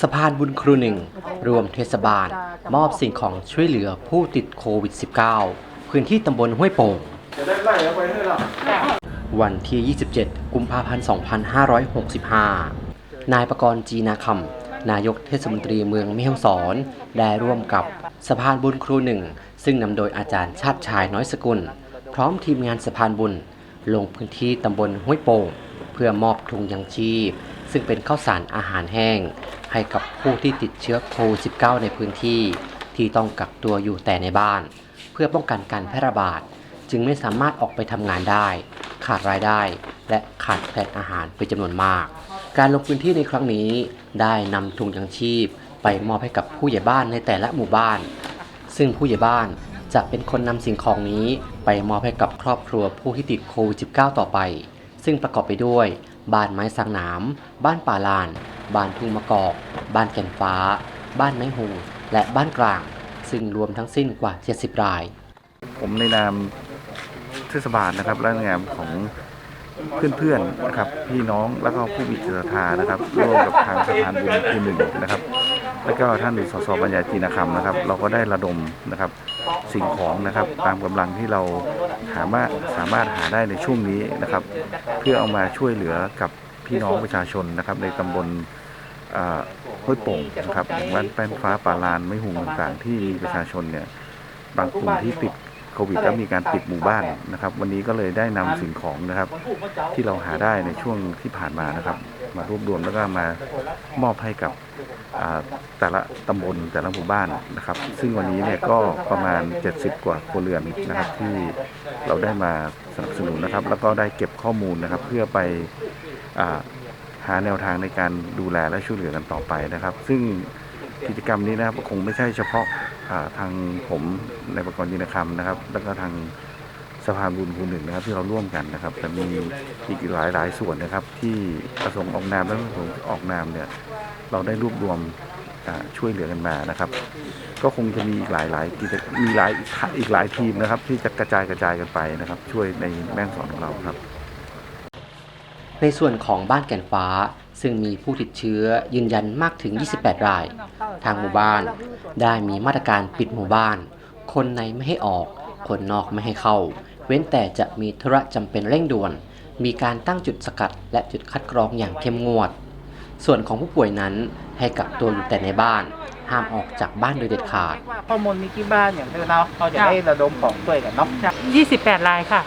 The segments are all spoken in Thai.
สะพานบุญครูหนึ่งรวมเทศบาล มอบสิ่งของช่วยเหลือผู้ติดโควิด -19 พื้นที่ตำบลห้วยโป่งวันที่ 27 กุมภาพันธ์ 2565 นายประกรณ์จีนาคำนายกเทศมนตรีเมืองแม่ฮ่องสอน ได้ร่วมกับสะพานบุญครูหนึ่ง ซึ่งนำโดยอาจารย์ชาติชายน้อยสกุล พร้อมทีมงานสะพานบุญ ลงพื้นที่ตำบลห้วยโป่ง เพื่อมอบถุงยังชีพ ซึ่งเป็นข้าวสารอาหารแห้ง ให้กับผู้ที่ติดเชื้อโควิด -19 ในพื้นที่ ที่ต้องกักตัวอยู่แต่ในบ้าน เพื่อป้องกันการแพร่ระบาด จึงไม่สามารถออกไปทำงานได้ ขาดรายได้ และขาดแคลนอาหารเป็นจำนวนมาก การลงพื้นที่ในครั้งนี้ ได้นำถุงยังชีพ ไปมอบให้กับผู้ใหญ่บ้านในแต่ละหมู่บ้าน ซึ่งผู้ใหญ่บ้านจะเป็นคนนำสิ่งของนี้ ไปมอบให้กับครอบครัวผู้ที่ติดโควิด -19 ต่อไป ซึ่งประกอบไปด้วย บ้านไม้สังหนาม บ้านป่าลาน บ้านทุ่งมะกอก บ้านแก่นฟ้า บ้านไม้หงและบ้านกลาง ซึ่งรวมทั้งสิ้นกว่า 70 ราย ผมในนามเทศบาลนะครับและในนามของเพื่อนๆนะครับพี่น้องแล้วก็ผู้มีจิตศรัทธานะครับร่วมกับทางสถานบุญคูหนึ่งนะครับ แล้วก็ท่านสสปัญญาจีนคำนะครับ เราก็ได้ระดมนะครับสิ่งของนะครับตามกำลังที่เราหามารถสามารถหาได้ในช่วงนี้นะครับ เพื่อเอามาช่วยเหลือกับพี่น้องประชาชนนะครับในตำบลห้วยโป่งนะครับอย่บ้านแป้นฟ้าป่าลานไม่หุงต่างๆ ที่มีประชาชนเนี่ยบางกลุ่มที่ติดโควิดแล้วมีการปิดหมู่บ้านนะครับ วันนี้ก็เลยได้นำสิ่งของนะครับ ที่เราหาได้ในช่วงที่ผ่านมานะครับ มารวบรวมแล้วก็มามอบให้กับแต่ละตำบลแต่ละหมู่บ้านนะครับ ซึ่งวันนี้เนี่ยก็ประมาณ 70 กว่าครัวเรือนนะครับที่เราได้มาสนับสนุนนะครับ แล้วก็ได้เก็บข้อมูลนะครับ เพื่อไปอหาแนวทางในการดูแลและช่วยเหลือกันต่อไปนะครับ ซึ่งกิจกรรมนี้นะครับคงไม่ใช่เฉพาะทางผมในประกรณ์ยินคำนะครับ แล้วก็ทาง สภาบุญคูหนึ่งนะครับที่เราร่วมกันนะครับแต่มีอีกหลายหลายส่วนนะครับ ที่ประสงค์ออกนามและประสงค์ออกนามเนี่ยเราได้รวบรวมช่วยเหลือกันมานะครับ ก็คงจะมีอีกหลายหลายกิจมีหลายอีกหลายทีมนะครับ ที่จะกระจายกระจายกันไปนะครับ ช่วยในแม่งสอนของเราครับ ในส่วนของบ้านแก่นฟ้าซึ่งมีผู้ติดเชื้อยืนยันมากถึง 28 ราย ทางหมู่บ้านได้มีมาตรการปิดหมู่บ้าน คนในไม่ให้ออก คนนอกไม่ให้เข้า เว้นแต่จะมีธุระจำเป็นเร่งด่วน มีการตั้งจุดสกัดและจุดคัดกรองอย่างเข้มงวด ส่วนของผู้ป่วยนั้นให้กักตัวอยู่แต่ในบ้าน ห้ามออกจากบ้านโดยเด็ดขาด ข้อมูลมีที่บ้านอย่างนี้เนาะเราจะได้ระดมของช่วยกันเนาะ28รายค่ะ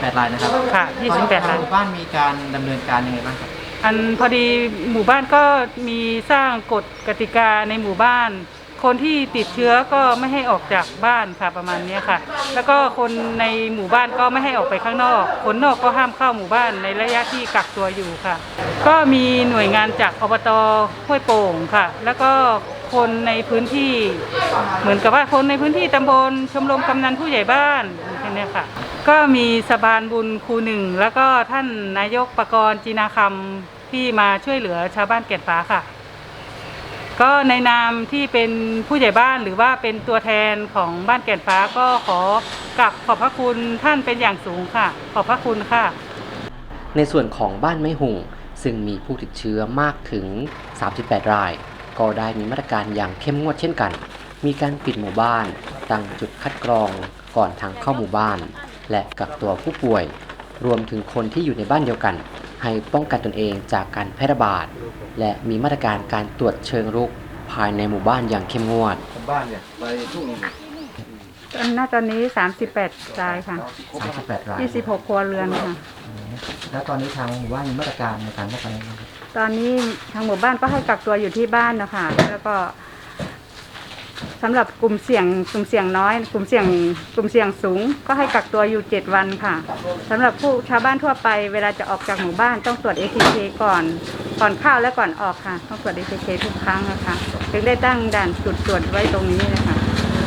แปดรายนะครับค่ะ28ราย หมู่บ้านมีการดำเนินการยังไงบ้างครับอันพอดีหมู่บ้านก็มีสร้างกฎกติกาในหมู่บ้าน คนที่ติดเชื้อก็ไม่ให้ออกจากบ้านค่ะประมาณนี้ค่ะ แล้วก็คนในหมู่บ้านก็ไม่ให้ออกไปข้างนอก คนนอกก็ห้ามเข้าหมู่บ้านในระยะที่กักตัวอยู่ค่ะ ก็มีหน่วยงานจากอบตห้วยโป่งค่ะ แล้วก็คนในพื้นที่ เหมือนกับว่าคนในพื้นที่ตำบลชมรมกำนันผู้ใหญ่บ้านแค่นี้ค่ะ ก็มีสบานบุญครูหนึ่งแล้วก็ท่านนายกประกรณ์จีนาคำที่มาช่วยเหลือชาวบ้านแก่นฟ้าค่ะ ก็ในนามที่เป็นผู้ใหญ่บ้านหรือว่าเป็นตัวแทนของบ้านแก่นฟ้าก็ขอกราบขอบพระคุณท่านเป็นอย่างสูงค่ะ ขอบพระคุณค่ะ ในส่วนของบ้านไม้หุงซึ่งมีผู้ติดเชื้อมากถึง 38 ราย ก็ได้มีมาตรการอย่างเข้มงวดเช่นกัน มีการปิดหมู่บ้านตั้งจุดคัดกรองก่อนทางเข้าหมู่บ้าน และกักตัวผู้ป่วย รวมถึงคนที่อยู่ในบ้านเดียวกัน ให้ป้องกันตนเองจากการแพร่ระบาด และมีมาตรการการตรวจเชิงรุกภายในหมู่บ้านอย่างเข้มงวด บ้านเนี่ยไปทุ่งณตอนนี้ 38รายค่ะ 38 ราย26 ครัวเรือนค่ะ แล้วตอนนี้ทางหมู่บ้านมีมาตรการในการป้องกันตอนนี้ทางหมู่บ้านก็ให้กักตัวอยู่ที่บ้านนะคะ แล้วก็ สำหรับกลุ่มเสี่ยงกลุ่มเสี่ยงน้อย กลุ่มเสี่ยงกลุ่มเสี่ยงสูง ก็ให้กักตัวอยู่เจ็ดวันค่ะสำหรับผู้ชาวบ้านทั่วไป เวลาจะออกจากหมู่บ้านต้องตรวจ ATK ก่อน ก่อนเข้าและก่อนออกค่ะ ต้องตรวจ ATK ทุกครั้งนะคะ ถึงได้ตั้งด่านจุดตรวจไว้ตรงนี้นะคะ